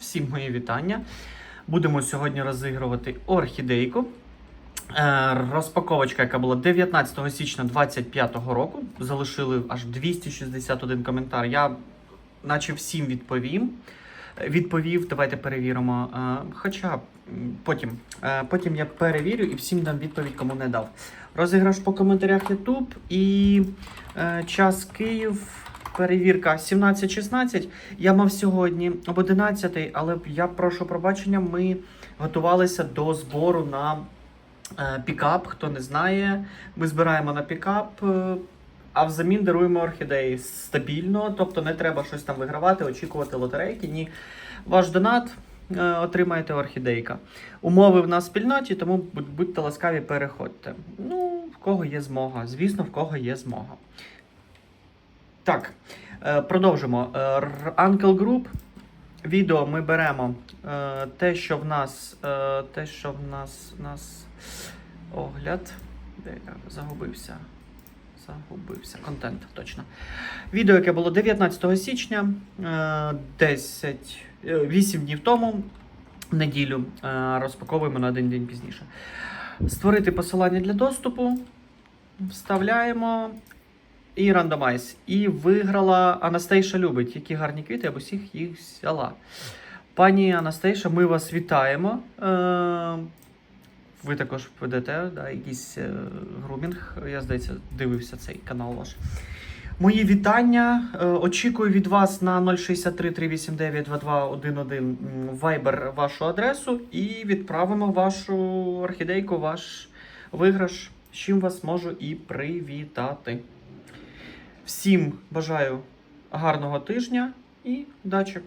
Всім мої вітання. Будемо сьогодні розігрувати орхідейку. Е, Розпаковочка, яка була 19 січня 2025 року. Залишили аж 261 коментар. Я наче всім відповім. Відповів, давайте перевіримо. Е, Хоча потім, е, потім я перевірю і всім дам відповідь, кому не дав. Розіграш по коментарях YouTube і час Київ. Перевірка 17-16. Я мав сьогодні об 11, але я прошу пробачення. Ми готувалися до збору на е, пікап. Хто не знає, ми збираємо на пікап, е, а взамін даруємо орхідеї стабільно, тобто не треба щось там вигравати, очікувати лотерейки. Ні, ваш донат. е, Отримаєте орхідейка. Умови в нас спільноті, тому будь- будьте ласкаві, переходьте. Ну, в кого є змога. Звісно, в кого є змога. Так, е, продовжимо. Е, Uncle Group. Відео ми беремо е, те, що в нас. Те, що в нас. нас огляд. Де я загубився? Загубився. Контент, точно. Відео, яке було 19 січня, е, 10, е, 8 днів тому, неділю, розпаковуємо на один день пізніше. Створити посилання для доступу. Вставляємо і рандомайз. І виграла Анастейша любить, які гарні квіти, я б усіх їх взяла. Пані Анастейша, ми вас вітаємо. Е, ви також ведете да, якийсь е, грумінг. Я, здається, дивився цей канал ваш. Мої вітання. Е, Очікую від вас на 063 389 2211 Viber вашу адресу і відправимо вашу орхідейку, ваш виграш, з чим вас можу і привітати. Всім бажаю гарного тижня і удачі!